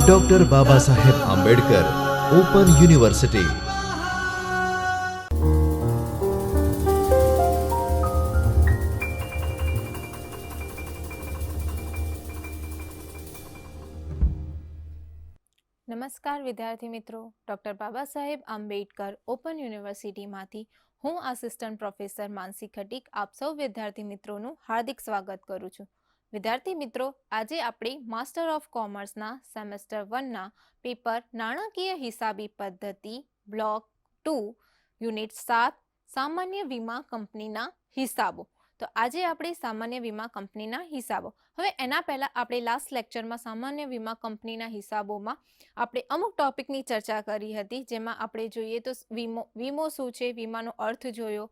Doctor Baba Saheb Ambedkar open university નમસ્કાર વિદ્યાર્થી મિત્રો. ડૉક્ટર બાબા સાહેબ આંબેડકર ઓપન યુનિવર્સિટીમાંથી હું આસિસ્ટન્ટ પ્રોફેસર માનસી ખટીક આપ સૌ વિદ્યાર્થી મિત્રોનું હાર્દિક સ્વાગત કરું છું. વિદ્યાર્થી મિત્રો, આજે આપણે માસ્ટર ઓફ કોમર્સના સેમેસ્ટર વનના પેપર નાણાકીય હિસાબી પદ્ધતિ બ્લોક ટુ યુનિટ સાત, સામાન્ય વીમા કંપનીના હિસાબો. તો આજે આપણે સામાન્ય વીમા કંપનીના હિસાબો. હવે એના પહેલાં આપણે લાસ્ટ લેક્ચરમાં સામાન્ય વીમા કંપનીના હિસાબોમાં આપણે અમુક ટોપિકની ચર્ચા કરી હતી, જેમાં આપણે જોઈએ તો વીમો વીમો શું છે? વીમાનો અર્થ જોયો.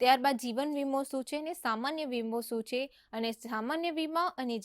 ત્યારબાદ જીવન વીમો શું છે અને સામાન્ય વીમો શું છે? અને સામાન્ય વીમા અને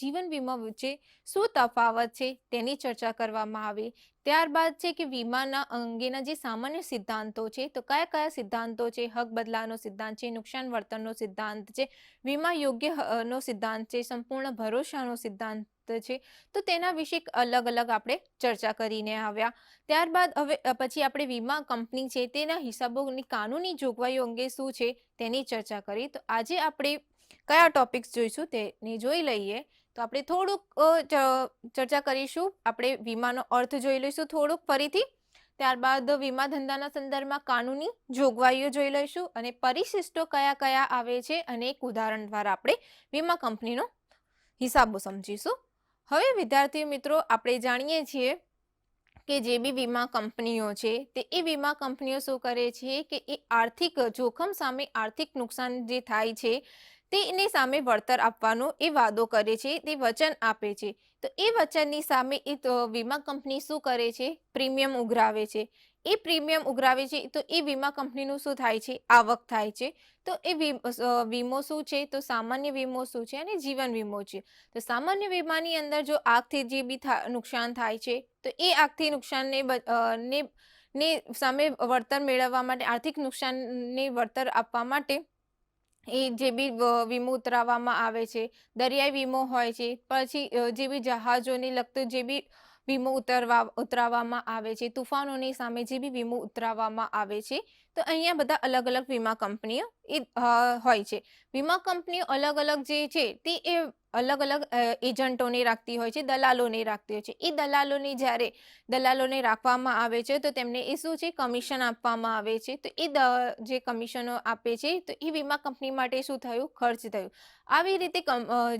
જીવન વીમા વચ્ચે શું તફાવત છે? તેની ચર્ચા કરવામાં આવી. ત્યારબાદ છે કે વીમાના અંગેના જે સામાન્ય સિદ્ધાંતો છે, તો કયા કયા સિદ્ધાંતો છે? હક બદલાનો સિદ્ધાંત છે, નુકસાન વર્તનનો સિદ્ધાંત છે, વીમા યોગ્ય નો સિદ્ધાંત છે, સંપૂર્ણ ભરોસાનો સિદ્ધાંત છે. તો તેના વિશે અલગ અલગ આપણે ચર્ચા કરીને આવ્યા. ત્યારબાદ હવે પછી આપણે વીમા કંપની છે તેના હિસાબોની કાનૂની જોગવાઈઓ અંગે શું છે તેની ચર્ચા કરી. તો આજે આપણે કયા ટોપિક્સ જોઈશું તેને જોઈ લઈએ. તો આપણે થોડુંક ચર્ચા કરીશું. આપણે વીમાનો અર્થ જોઈ લઈશું થોડુંક ફરીથી. ત્યારબાદ વીમા ધંધાના સંદર્ભમાં કાનૂની જોગવાઈઓ જોઈ લઈશું અને પરિશિષ્ટો કયા કયા આવે છે અને એક ઉદાહરણ દ્વારા આપણે વીમા કંપનીનો હિસાબો સમજીશું. હવે વિદ્યાર્થી મિત્રો, આપણે જાણીએ છીએ કે જે બી વીમા કંપનીઓ છે, તે એ વીમા કંપનીઓ શું કરે છે કે એ આર્થિક જોખમ સામે આર્થિક નુકસાન જે થાય છે તેની સામે વળતર આપવાનો એ વાદો કરે છે, તે વચન આપે છે. તો એ વચનની સામે એ વીમા કંપની શું કરે છે? પ્રીમિયમ ઉઘરાવે છે. એ પ્રીમિયમ ઉઘરાવે છે, તો એ વીમા કંપનીનું શું થાય છે? આવક થાય છે. તો એ વીમો શું છે? તો સામાન્ય વીમો શું છે અને જીવન વીમો છે. તો સામાન્ય વીમાની અંદર જો આગથી જે બી નુકસાન થાય છે, તો એ આગથી નુકસાનને ને ને સામે વળતર મેળવવા માટે, આર્થિક નુકસાનને વળતર આપવા માટે એ જે બી વીમો ઉતરાવવામાં આવે છે, દરિયાઈ વીમો હોય છે, પછી જે બી જહાજોને લગતું જે બી વીમો ઉતરવા, ઉતરાવવામાં આવે છે, તુફાનોની સામે જે બી વીમો ઉતરાવવામાં આવે છે, તો અહીંયા બધા અલગ અલગ વીમા કંપનીઓ એ હોય છે. વીમા કંપનીઓ અલગ અલગ જે છે, તે એ અલગ અલગ એજન્ટોને રાખતી હોય છે, દલાલોને રાખતી હોય છે. એ દલાલોને જ્યારે દલાલોને રાખવામાં આવે છે, તો તેમને એ શું છે? કમિશન આપવામાં આવે છે. તો એ જે કમિશનો આપે છે, તો એ વીમા કંપની માટે શું થયું? ખર્ચ થયું. આવી રીતે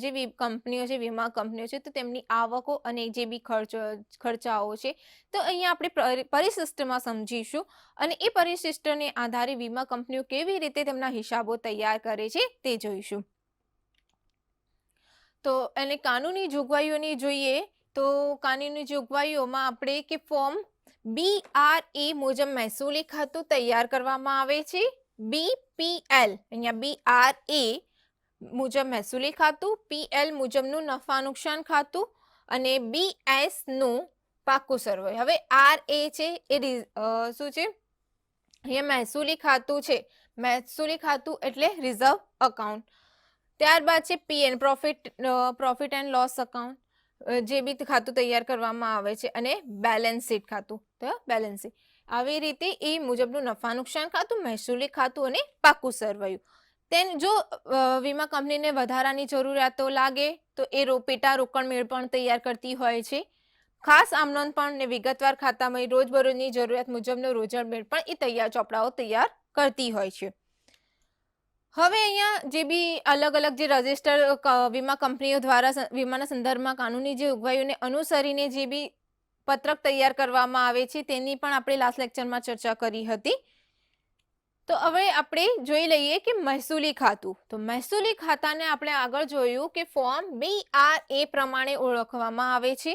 જે કંપનીઓ છે, વીમા કંપનીઓ છે, તો તેમની આવકો અને જે બી ખર્ચ, ખર્ચાઓ છે, તો અહીંયા આપણે પરિશિષ્ટમાં સમજીશું. અને એ પરિશિષ્ટને આધારે વીમા કંપનીઓ કેવી રીતે તેમના હિસાબો તૈયાર કરે છે, તે જોઈશું. તો એને કાનૂની જોગવાઈઓની જોઈએ તો કાનૂની જોગવાઈઓમાં આપણે કે ફોર્મ બી આર એ મુજબ મહેસૂલી ખાતું તૈયાર કરવામાં આવે છે. બી પી એલ અહીંયા બી આર એ મુજબ મહેસૂલી ખાતું પી એલ મુજબનું નફા નુકસાન ખાતું અને બી એસનું પાકું સર્વે હવે આર એ છે એ શું છે? અહીંયા મહેસૂલી ખાતું છે. મહેસૂલી ખાતું એટલે રિઝર્વ અકાઉન્ટ ત્યારબાદ છે P N profit profit and loss account જે બી ખાતું તૈયાર કરવામાં આવે છે અને બેલેન્સ શીટ ખાતું, તો બેલેન્સ શીટ આવી રીતે એ મુજબનું નફા નુકસાન ખાતું, મહેસૂલી ખાતું અને પાકું સરવાયું. તેન જો વીમા કંપનીને વધારાની જરૂરિયાતો લાગે, તો એ પેટા રોકડ મેળ પણ તૈયાર કરતી હોય છે. ખાસ આમનોંધ પણ ને વિગતવાર ખાતામાં રોજબરોજની જરૂરિયાત મુજબનો રોજડ મેળ પણ એ તૈયાર ચોપડાઓ તૈયાર કરતી હોય છે. હવે અહીંયા જે બી અલગ અલગ જે રજિસ્ટર વીમા કંપનીઓ દ્વારા વીમાના સંદર્ભમાં કાનૂની જે જોગવાઈઓને અનુસરીને જે બી પત્રક તૈયાર કરવામાં આવે છે, તેની પણ આપણે લાસ્ટ લેક્ચરમાં ચર્ચા કરી હતી. તો હવે આપણે જોઈ લઈએ કે મહેસૂલી ખાતું. તો મહેસૂલી ખાતાને આપણે આગળ જોયું કે ફોર્મ બી આર એ પ્રમાણે ઓળખવામાં આવે છે.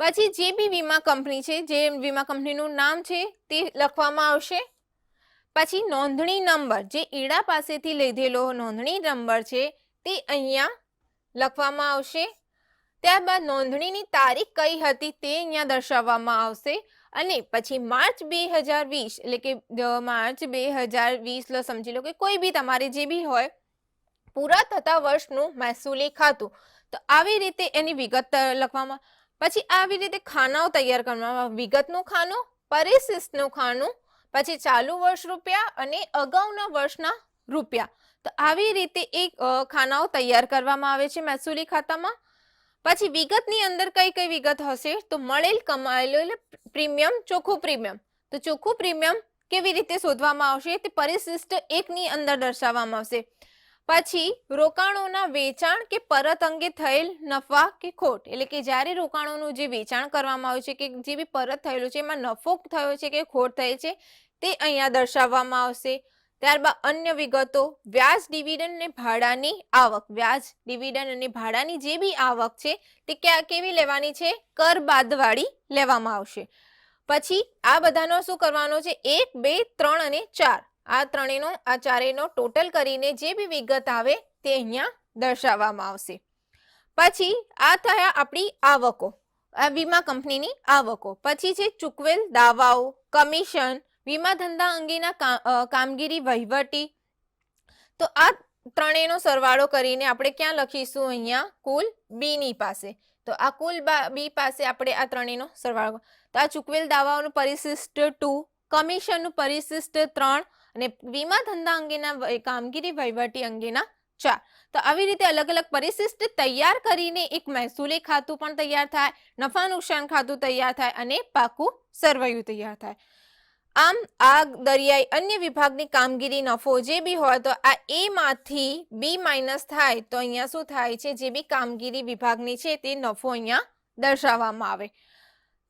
પછી જે બી વીમા કંપની છે, જે વીમા કંપનીનું નામ છે, તે લખવામાં આવશે. પછી નોંધણી નંબર, જે ઈડા પાસેથી લીધેલો નોંધણી નંબર છે, તે અહીંયા લખવામાં આવશે. ત્યારબાદ નોંધણીની તારીખ કઈ હતી તે અહીંયા દર્શાવવામાં આવશે. અને પછી માર્ચ બે હજાર વીસ, એટલે કે માર્ચ બે હજાર વીસ, લો સમજી લો કે કોઈ બી તમારે જે બી હોય, પૂરા થતા વર્ષનું મહેસૂલી ખાતું તો આવી રીતે એની વિગત લખવામાં, પછી આવી રીતે ખાનાઓ તૈયાર કરવામાં, વિગતનું ખાનું, પરિશિષ્ટનું ખાનું પછી ચાલુ વર્ષ રૂપિયા અને અગાઉના વર્ષના રૂપિયા. તો આવી રીતે એક ખાનાઓ તૈયાર કરવામાં આવે છે મહેસૂલી ખાતામાં. પછી વિગતની અંદર કઈ કઈ વિગત હશે? તો મળેલ કમાયેલું પ્રીમિયમ, ચોખ્ખું પ્રીમિયમ. તો ચોખ્ખું પ્રીમિયમ કેવી રીતે શોધવામાં આવશે? તે પરિશિષ્ટ એકની અંદર દર્શાવવામાં આવશે. પછી રોકાણોના વેચાણ કે પરત અંગે થયેલ નફા કે ખોટ. એટલે કે જ્યારે રોકાણોનું જે વેચાણ કરવામાં આવ્યું છે કે જે બી પરત થયેલું છે, એમાં નફો થયો છે કે ખોટ થઈ છે તે અહીંયા દર્શાવવામાં આવશે. ત્યારબાદ અન્ય વિગતો. વ્યાજ ડિવિડન્ડ અને ભાડાની આવક. વ્યાજ ડિવિડન્ડ અને ભાડાની જે બી આવક છે, તે ક્યાં, કેવી લેવાની છે? કર બાદવાળી લેવામાં આવશે. પછી આ બધાનો શું કરવાનો છે? એક, બે, ત્રણ અને ચાર. આ ત્રણેયનો, આ ચારેયનો ટોટલ કરીને જે બી વિગત આવે, તે અહીંયા દર્શાવવામાં આવશે. પછી આ થયા આપણી આવકો. આ વીમા કંપનીની આવકો. પછી છે ચૂકવેલ દાવાઓ, કમિશન વીમા ધંધા અંગેના કામગીરી વહીવટી. તો આ ત્રણેયનો સરવાળો કરીને આપણે ક્યાં લખીશું અહીંયા? કુલ બીની પાસે. તો આ કુલ બી પાસે આપણે આ ત્રણેયનો સરવાળો તો આ ચૂકવેલ દાવાઓનું પરિશિષ્ટ ટુ, કમિશનનું પરિશિષ્ટ ત્રણ અને વીમા ધંધા અંગેના કામગીરી વહીવટી અંગેના ચાર. તો આવી રીતે અલગ અલગ પરિશિષ્ટ તૈયાર કરીને એક મહેસૂલી ખાતું પણ તૈયાર થાય, નફા નુકસાન ખાતું તૈયાર થાય અને પાકું સરવૈયું તૈયાર થાય. આમ આ દરિયાઈ અન્ય વિભાગની કામગીરી નફો જે બી હોય તો આ એ માંથી બી માઇનસ થાય તો અહીંયા શું થાય છે? જે બી કામગીરી વિભાગની છે તે નફો અહીંયા દર્શાવવામાં આવે.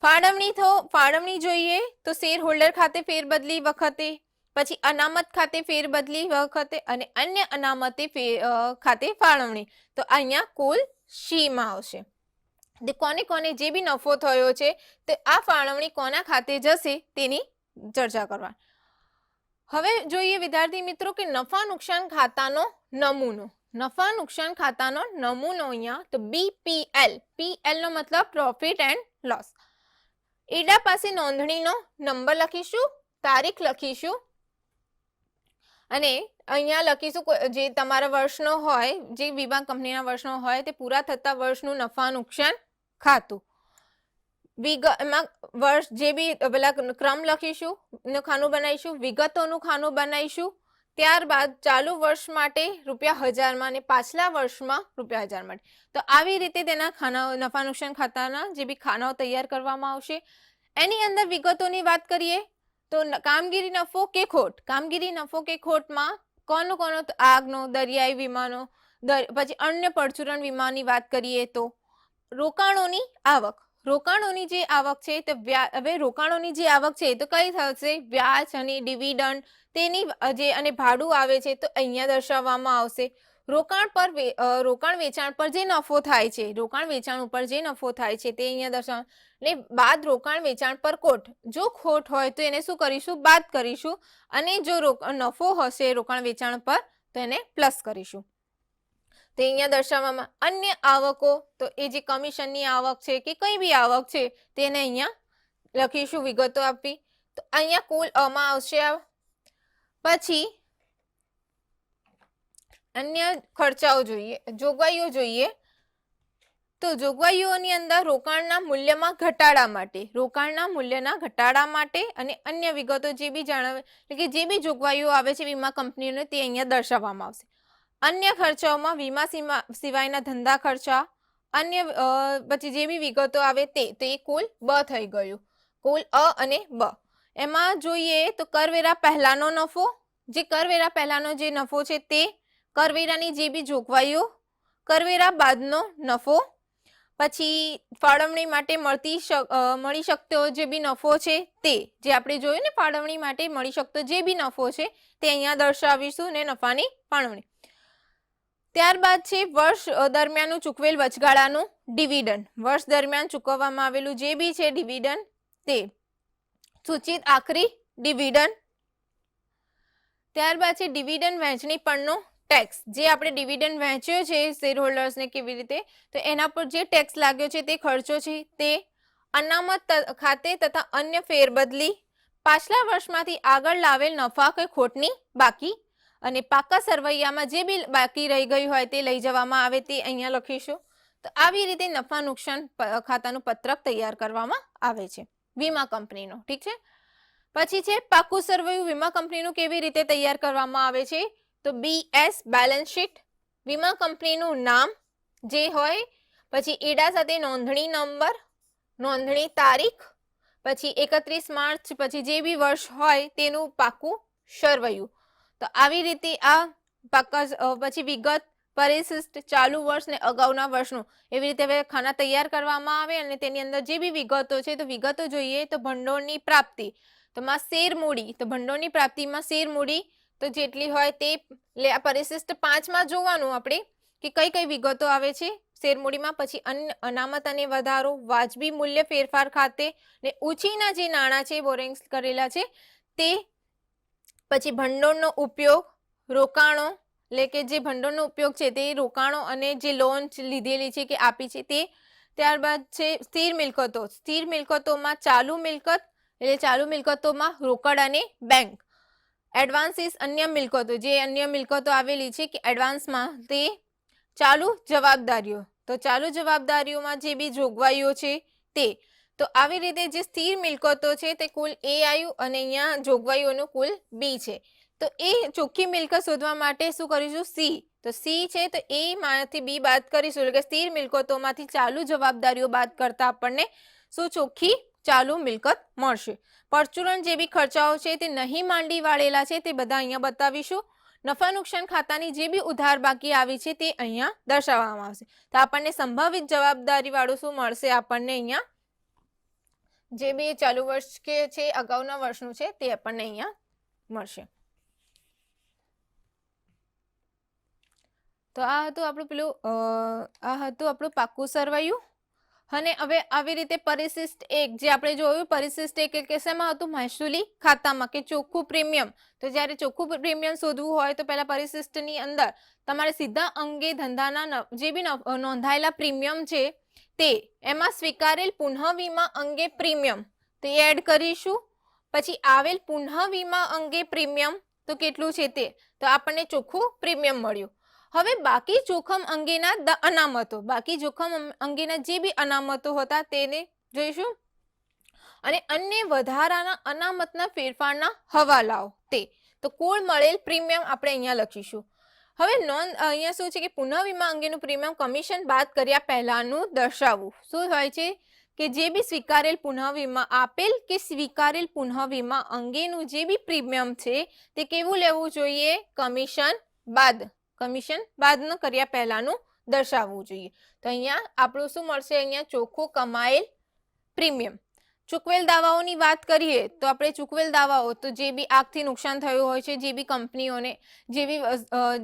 ફાળવણી થો, ફાળવણી જોઈએ તો શેર હોલ્ડર ખાતે ફેરબદલી વખતે, પછી અનામત ખાતે ફેરબદલી વખતે અને અન્ય અનામતે ખાતે ફાળવણી. તો અહીંયા કુલ શીમાં આવશે. તે કોને કોને જે બી નફો થયો છે તે આ ફાળવણી કોના ખાતે જશે તેની ચર્ચા કરવા. હવે જોઈએ વિદ્યાર્થી મિત્રો કે નફા નુકસાન ખાતાનો નમૂનો. નફા નુકસાન ખાતાનો નમૂનો અહીંયા તો બીપીએલ પીએલ નો મતલબ પ્રોફિટ એન્ડ લોસ એડા પાસે નોંધણીનો નંબર લખીશું, તારીખ લખીશું. અને અહીંયા લખીશું જે તમારા વર્ષનો હોય, જે વીમા કંપનીના વર્ષનો હોય તે પૂરા થતા વર્ષનું નફા નુકસાન ખાતું. વિગ એમાં વર્ષ જે બી પેલા ક્રમ લખીશું ખાનું બનાવીશું, વિગતોનું ખાનું બનાવીશું, ત્યારબાદ ચાલુ વર્ષ માટે રૂપિયા હજારમાં અને પાછલા વર્ષમાં રૂપિયા હજાર માટે. તો આવી રીતે તેના ખાનાઓ નફા નુકસાન ખાતાના જે બી ખાનાઓ તૈયાર કરવામાં આવશે. એની અંદર વિગતોની વાત કરીએ, તો કામગીરી નફો કે ખોટ? કામગીરી નફો કે ખોટમાં કોનો કોનો આગનો, દરિયાઈ વીમાનો પછી અન્ય પરચુરણ વીમાની વાત કરીએ તો રોકાણોની આવક. રોકાણોની જે આવક છે તે હવે રોકાણોની જે આવક છે તો કઈ થશે? વ્યાજ અને ડિવિડન્ડ તેની જે અને ભાડું આવે છે તો અહીંયા દર્શાવવામાં આવશે. રોકાણ પર રોકાણ વેચાણ પર જે નફો થાય છે, રોકાણ વેચાણ ઉપર જે નફો થાય છે તે અહીંયા દર્શાવ, ને બાદ રોકાણ વેચાણ પર ખોટ જો ખોટ હોય તો એને શું કરીશું? બાદ કરીશું. અને જો નફો હશે રોકાણ વેચાણ પર તો એને પ્લસ કરીશું. તે અહીંયા દર્શાવવામાં અન્ય આવકો, તો એ જે કમિશનની આવક છે કે કંઈ બી આવક છે, તેને અહીંયા લખીશું વિગતો આપી તો અહીંયા કુલ અમાં આવશે. પછી અન્ય ખર્ચાઓ જોઈએ, જોગવાઈઓ જોઈએ. તો જોગવાઈઓની અંદર રોકાણના મૂલ્યમાં ઘટાડા માટે, રોકાણના મૂલ્યના ઘટાડા માટે અને અન્ય વિગતો જે બી જણાવે, એટલે કે જે બી જોગવાઈઓ આવે છે વીમા કંપનીઓને તે અહીંયા દર્શાવવામાં આવશે. અન્ય ખર્ચાઓમાં વીમા સિવાયના ધંધા ખર્ચા, અન્ય પછી જે બી વિગતો આવે તે, તો એ કુલ બ થઈ ગયું. કુલ અ અને બ. એમાં જોઈએ તો કરવેરા પહેલાનો નફો, જે કરવેરા પહેલાનો જે નફો છે તે કરવેરાની જે બી જોગવાઈઓ, કરવેરા બાદનો નફો, પછી ફાળવણી માટે મળતી મળી શકતો જે બી નફો છે તે, જે આપણે જોયું ને ફાળવણી માટે મળી શકતો જે બી નફો છે તે અહીંયા દર્શાવીશું ને નફાની ફાળવણી. ત્યારબાદ છે વર્ષ દરમિયાનનું ચૂકવેલ વચગાળાનું ડિવિડન્ડ. વર્ષ દરમિયાન ચૂકવવામાં આવેલું જે બી છે ડિવિડન્ડ તે સૂચિત આખરી ડિવિડન્ડ. ત્યારબાદ છે ડિવિડન્ડ વહેંચણી પરનો ટેક્સ. જે આપણે ડિવિડન્ડ વહેંચ્યો છે શેર હોલ્ડર્સને કેવી રીતે, તો એના પર જે ટેક્સ લાગ્યો છે તે ખર્ચો છે તે અનામત ખાતે તથા અન્ય ફેરબદલી પાછલા વર્ષમાંથી આગળ લાવેલ નફા કે ખોટની બાકી અને પાકા સરવૈયામાં જે બી બાકી રહી ગયું હોય તે લઈ જવામાં આવે તે અહીંયા લખીશું. તો આવી રીતે નફા નુકસાન ખાતાનું પત્રક તૈયાર કરવામાં આવે છે. વીમા કંપનીનું, ઠીક છે? પછી છે, પાકું સરવૈયું વીમા કંપનીનું કેવી રીતે તૈયાર કરવામાં આવે છે? તો બી એસ બેલેન્સ શીટ વીમા કંપનીનું નામ જે હોય, પછી ઈડા સાથે નોંધણી નંબર, નોંધણી તારીખ, પછી એકત્રીસ માર્ચ, પછી જે બી વર્ષ હોય તેનું પાકું સરવૈયું. તો આવી રીતે આ પછી વિગત પરિશિષ્ટ ચાલુ વર્ષ ને અગાઉના વર્ષનું એવી રીતે હવે ખાના તૈયાર કરવામાં આવે અને તેની અંદર જે બી વિગતો છે, તો વિગતો જોઈએ તો ભંડોળની પ્રાપ્તિ. તો માં શેર મૂડી, તો ભંડોળની પ્રાપ્તિમાં શેર મૂડી, તો જેટલી હોય તે લે, આ પરિશિષ્ટ પાંચમાં જોવાનું આપણે કે કઈ કઈ વિગતો આવે છે. શેરમૂડીમાં પછી અન્ય અનામત અને વધારો, વાજબી મૂલ્ય ફેરફાર ખાતે ને ઉછીના જે નાણાં છે બોરિંગ્સ કરેલા છે, તે પછી ભંડોળનો ઉપયોગ રોકાણો, એટલે કે જે ભંડોળનો ઉપયોગ છે તે રોકાણો અને જે લોન લીધેલી છે કે આપી છે તે ત્યારબાદ છે સ્થિર મિલકતો. સ્થિર મિલકતોમાં ચાલુ મિલકત, એટલે ચાલુ મિલકતોમાં રોકડ અને બેંક એડવાન્સીસ અન્ય મિલકતો, જે અન્ય મિલકતો આવેલી છે કે એડવાન્સમાં તે ચાલુ જવાબદારીઓ. તો ચાલુ જવાબદારીઓમાં જે બી જોગવાઈઓ છે તે તો આવી રીતે જે સ્થિર મિલકતો છે તે કુલ એ આવ્યું અને અહીંયા જોગવાઈઓનું કુલ બી છે. તો એ ચોખ્ખી મિલકત શોધવા માટે શું કરીશું? સી. તો સી છે તો એ માંથી બી બાદ કરીશું, એટલે કે સ્થિર મિલકતોમાંથી ચાલુ જવાબદારીઓ બાદ કરતા આપણને શું ચોખ્ખી ચાલુ મિલકત મળશે? પરચુરણ જે બી ખર્ચાઓ છે તે નહીં માંડી વાળેલા છે તે બધા અહીંયા બતાવીશું. નફા નુકસાન ખાતાની જે બી ઉધાર બાકી આવી છે તે અહીંયા દર્શાવવામાં આવશે. તો આપણને સંભવિત જવાબદારી વાળું શું મળશે? આપણને અહીંયા જે બી ચાલુ વર્ષ કે છે, અગાઉના વર્ષનું છે, તે આપણને અહીંયા મળશે. તો આ હતું આપણું પેલું આ હતું આપણું પાકું સરવાયું. અને હવે આવી રીતે પરિશિષ્ટ એક, જે આપણે જોયું, પરિશિષ્ટ એક એટલે શેમાં હતું? મહેસૂલી ખાતામાં કે ચોખ્ખું પ્રીમિયમ. તો જ્યારે ચોખ્ખું પ્રીમિયમ શોધવું હોય, તો પહેલાં પરિશિષ્ટની અંદર તમારે સીધા અંગે ધંધાના જે બી નોંધાયેલા પ્રીમિયમ છે તે એમાં સ્વીકારેલ પુનઃ વીમા અંગે પ્રીમિયમ. તે એડ કરીશું. પછી આવેલ પુનઃ વીમા અંગે પ્રીમિયમ, તો કેટલું છે તે? તો આપણને ચોખ્ખું પ્રીમિયમ મળ્યું. હવે બાકી જોખમ અંગેના અનામતો. બાકી જોખમ અંગેના જે બી અનામતો હતા તેને જોઈશું. અને અન્ય વધારાના અનામતના ફેરફારના હવાલાઓ. તે. તો કુલ મળેલ પ્રીમિયમ આપણે અહીંયા લખીશું. હવે નોંધ, અહીંયા શું છે કે પુનઃ વીમા અંગેનું પ્રીમિયમ કમિશન બાદ કર્યા પહેલાનું દર્શાવવું. શું હોય છે? કે જે બી સ્વીકારેલ પુનઃવીમા આપેલ કે સ્વીકારેલ પુનઃવીમા અંગેનું જે બી પ્રીમિયમ છે, તે કેવું લેવું જોઈએ? કમિશન બાદ કમિશન બાદ ન કર્યા પહેલાનું દર્શાવવું જોઈએ. તો અહીંયા આપણું શું મળશે? અહીંયા ચોખ્ખું કમાયેલ પ્રીમિયમ. ચૂકવેલ દાવાઓની વાત કરીએ તો આપણે ચૂકવેલ દાવાઓ, તો જે બી આગથી નુકસાન થયું હોય છે, જે બી કંપનીઓને, જે બી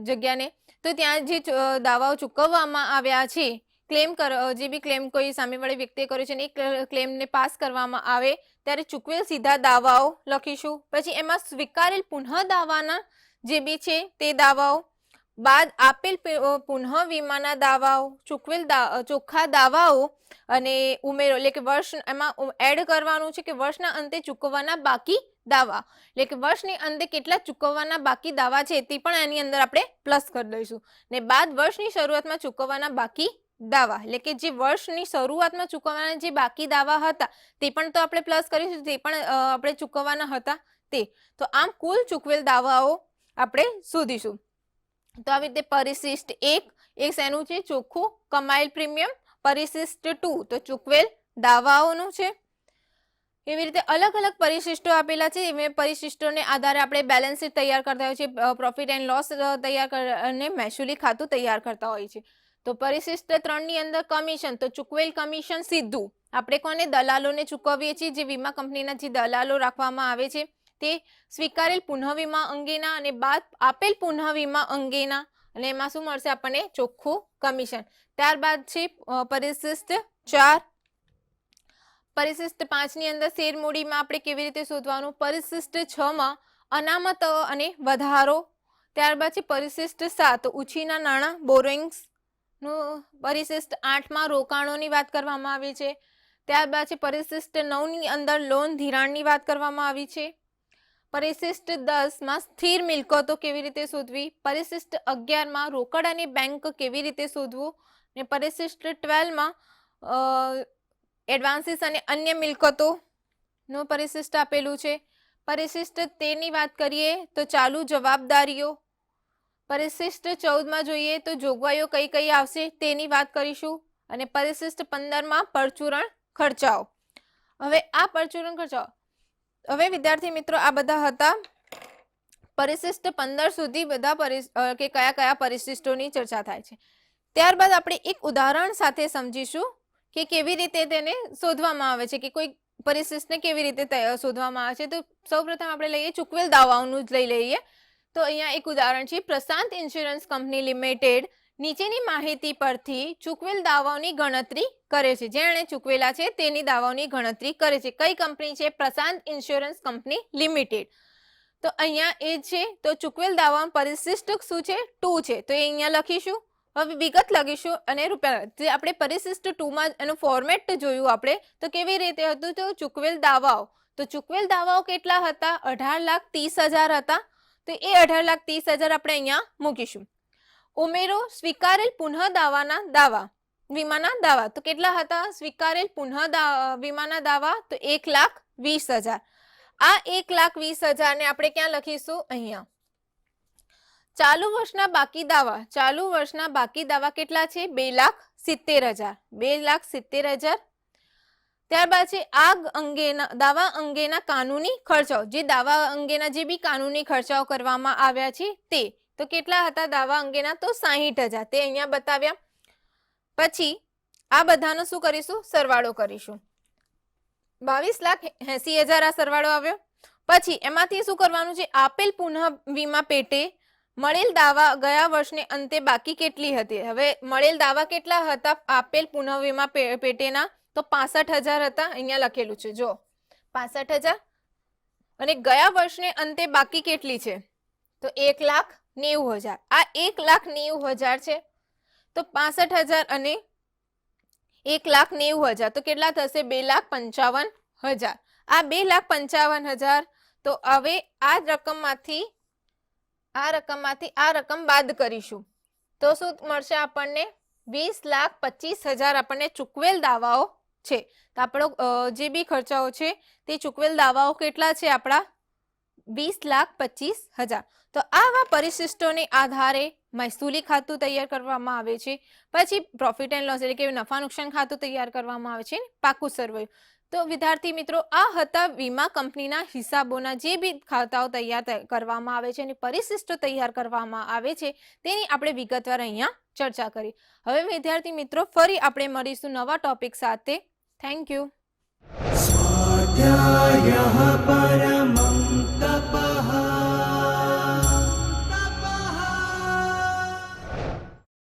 જગ્યાને, તો ત્યાં જે દાવાઓ ચૂકવવામાં આવ્યા છે, ક્લેમ કર જે બી ક્લેમ કોઈ સામેવાળી વ્યક્તિએ કર્યો છે ને એ ક્લેમને પાસ કરવામાં આવે, ત્યારે ચૂકવેલ સીધા દાવાઓ લખીશું. પછી એમાં સ્વીકારેલ પુનઃ દાવાના જે બી છે, તે દાવાઓ બાદ આપેલ પુનઃ વીમાના દાવાઓ, ચૂકવેલ ચોખ્ખા દાવાઓ અને ઉમેરો, એટલે કે વર્ષ એમાં એડ કરવાનું છે કે વર્ષના અંતે ચૂકવવાના બાકી દાવા. એટલે કે વર્ષની અંતે કેટલા ચૂકવવાના બાકી દાવા છે તે પણ એની અંદર આપણે પ્લસ કરી દઈશું. ને બાદ વર્ષની શરૂઆતમાં ચૂકવવાના બાકી દાવા. એટલે કે જે વર્ષની શરૂઆતમાં ચૂકવવાના જે બાકી દાવા હતા તે પણ તો આપણે પ્લસ કરીશું, તે પણ આપણે ચૂકવવાના હતા તે. તો આમ કુલ ચૂકવેલ દાવાઓ આપણે શોધીશું. તો આવી રીતે પરિશિષ્ટ એક એક શેનું છે? ચોખ્ખું કમાયેલ પ્રીમિયમ, પરિશિષ્ટ ટુ. તો ચૂકવેલ દાવાઓનું છે. એવી રીતે અલગ અલગ પરિશિષ્ટો આપેલા છે. એ પરિશિષ્ટોને આધારે આપણે બેલેન્સ શીટ તૈયાર કરતા હોય છે પ્રોફિટ એન્ડ લોસ તૈયાર અને મહેસૂલી ખાતું તૈયાર કરતા હોય છે તો પરિશિષ્ટ ત્રણની અંદર કમિશન તો ચૂકવેલ કમિશન સીધું. આપણે કોને? દલાલોને ચૂકવીએ છીએ. જે વીમા કંપનીના જે દલાલો રાખવામાં આવે છે. તે સ્વીકારેલ પુનઃવીમા અંગેના અને બાદ આપેલ પુનઃ વીમા અંગેના અને એમાં શું મળશે આપણને? ચોખ્ખું કમિશન. ત્યારબાદ છે પરિશિષ્ટ ચાર. પરિશિષ્ટ પાંચની અંદર શેર મૂડીમાં આપણે કેવી રીતે શોધવાનું? પરિશિષ્ટ છમાં અનામત અને વધારો. ત્યારબાદ છે, પરિશિષ્ટ સાત, ઉછીના નાણાં, બોરોઇંગ્સ. નું પરિશિષ્ટ આઠમાં રોકાણોની વાત કરવામાં આવી છે. ત્યારબાદ છે, પરિશિષ્ટ નવની અંદર લોન ધિરાણની વાત કરવામાં આવી છે. પરિશિષ્ટ દસમાં સ્થિર મિલકતો કેવી રીતે શોધવી? પરિશિષ્ટ અગિયારમાં રોકડ અને બેંક કેવી રીતે શોધવું? ને પરિશિષ્ટ ટ્વેલ્વમાં એડવાન્સીસ અને અન્ય મિલકતોનું પરિશિષ્ટ આપેલું છે. પરિશિષ્ટ તેરની વાત કરીએ તો ચાલુ જવાબદારીઓ. પરિશિષ્ટ ચૌદમાં જોઈએ તો જોગવાઈઓ કઈ કઈ આવશે તેની વાત કરીશું. અને પરિશિષ્ટ પંદરમાં પરચુરણ ખર્ચાઓ. હવે આ પરચુરણ ખર્ચાઓ. હવે વિદ્યાર્થી મિત્રો આ બધા હતા. પરિશિષ્ટ પંદર સુધી બધા કે કયા કયા પરિશિષ્ટોની ચર્ચા થાય છે. ત્યારબાદ આપણે એક ઉદાહરણ સાથે સમજીશું કે કેવી રીતે તેને શોધવામાં આવે છે, કે કોઈ પરિશિષ્ટને કેવી રીતે શોધવામાં આવે છે. તો સૌપ્રથમ આપણે લઈએ ચૂકવેલ દાવાઓનું જ લઈ લઈએ. તો અહીંયા એક ઉદાહરણ છે, પ્રશાંત ઇન્સ્યોરન્સ કંપની લિમિટેડ નીચેની માહિતી પરથી ચૂકવેલ દાવાઓની ગણતરી કરે છે. જેણે ચૂકવેલા છે તેની દાવાઓની ગણતરી કરે છે. કઈ કંપની છે? Prashant insurance company limited. તો અહીંયા એ છે. તો ચૂકવેલ દાવા પરિશિષ્ટ શું છે? ટુ છે. તો એ અહીંયા લખીશું. હવે વિગત લખીશું અને રૂપિયા જે આપણે પરિશિષ્ટ ટુમાં એનું ફોર્મેટ જોયું આપણે, તો કેવી રીતે હતું? તો ચૂકવેલ દાવાઓ. તો ચૂકવેલ દાવાઓ કેટલા હતા? અઢાર લાખ ત્રીસ હજાર હતા. તો એ અઢાર લાખ ત્રીસ હજાર આપણે અહીંયા મૂકીશું. ઉમેરો સ્વીકારેલ પુનઃ દાવાના દાવા. વીમાના દાવા. તો કેટલા હતા? સ્વીકારેલ પુનઃ વીમાના દાવા? તો એક લાખ વીસ હજાર. આ એક લાખ વીસ હજારને આપણે ક્યાં લખીશું? અહીંયા. ચાલુ વર્ષના બાકી દાવા. ચાલુ વર્ષના બાકી દાવા કેટલા છે? બે લાખ સિત્તેર હજાર. બે લાખ સિત્તેર હજાર. ત્યારબાદ છે આગ અંગેના, દાવા અંગેના કાનૂની ખર્ચાઓ. જે દાવા અંગેના જે બી કાનૂની ખર્ચાઓ કરવામાં આવ્યા છે તે તો કેટલા હતા દાવા અંગેના? તો સાહીઠ હજાર. તે અહીંયા બતાવ્યા. પછી આ બધાનો શું કરીશું? સરવાળો કરીશું. બાવીસ લાખ એસી હજાર આ સરવાળો આવ્યો. પછી એમાંથી શું કરવાનું છે? આપેલ પુનઃ વીમા પેટે મળેલ દાવા ગયા વર્ષને અંતે બાકી કેટલી હતી? હવે મળેલ દાવા કેટલા હતા? આપેલ પુનઃ વીમા પેટેના તો પાસઠ હજાર હતા. અહીંયા લખેલું છે. જો, પાસઠ હજાર. અને ગયા વર્ષને અંતે બાકી કેટલી છે? તો એક લાખ નેવું હજાર. આ એક લાખ નેવું હજાર છે. તો પાસઠ હજાર અને એક લાખ નેવું હજાર. તો કેટલા થશે? બે લાખ પંચાવન હજાર. આ બે લાખ પંચાવન હજાર તો હવે આ રકમમાંથી આ રકમમાંથી, આ રકમ બાદ કરીશું. તો શું મળશે આપણને? વીસ લાખ પચીસ હજાર આપણને ચૂકવેલ દાવાઓ છે. તો આપણો જે બી ખર્ચાઓ છે, તે ચૂકવેલ દાવાઓ કેટલા છે આપણા? વીસ લાખ પચીસ હજાર. તો આવા પરિશિષ્ટોને આધારે મહેસૂલી ખાતું તૈયાર કરવામાં આવે છે. પછી પ્રોફિટ એન્ડ લોસ એટલે કે નફા નુકસાન ખાતું તૈયાર કરવામાં આવે છે. પાકું સર્વે તો વિદ્યાર્થી મિત્રો, આ હતા વીમા કંપનીના હિસાબોના જે બી ખાતાઓ તૈયાર કરવામાં આવે છે અને પરિશિષ્ટો તૈયાર કરવામાં આવે છે. તેની આપણે વિગતવાર અહીંયા ચર્ચા કરી. હવે વિદ્યાર્થી મિત્રો, ફરી આપણે મળીશું નવા ટોપિક સાથે. થેન્ક યુ સ્વાધ્યાય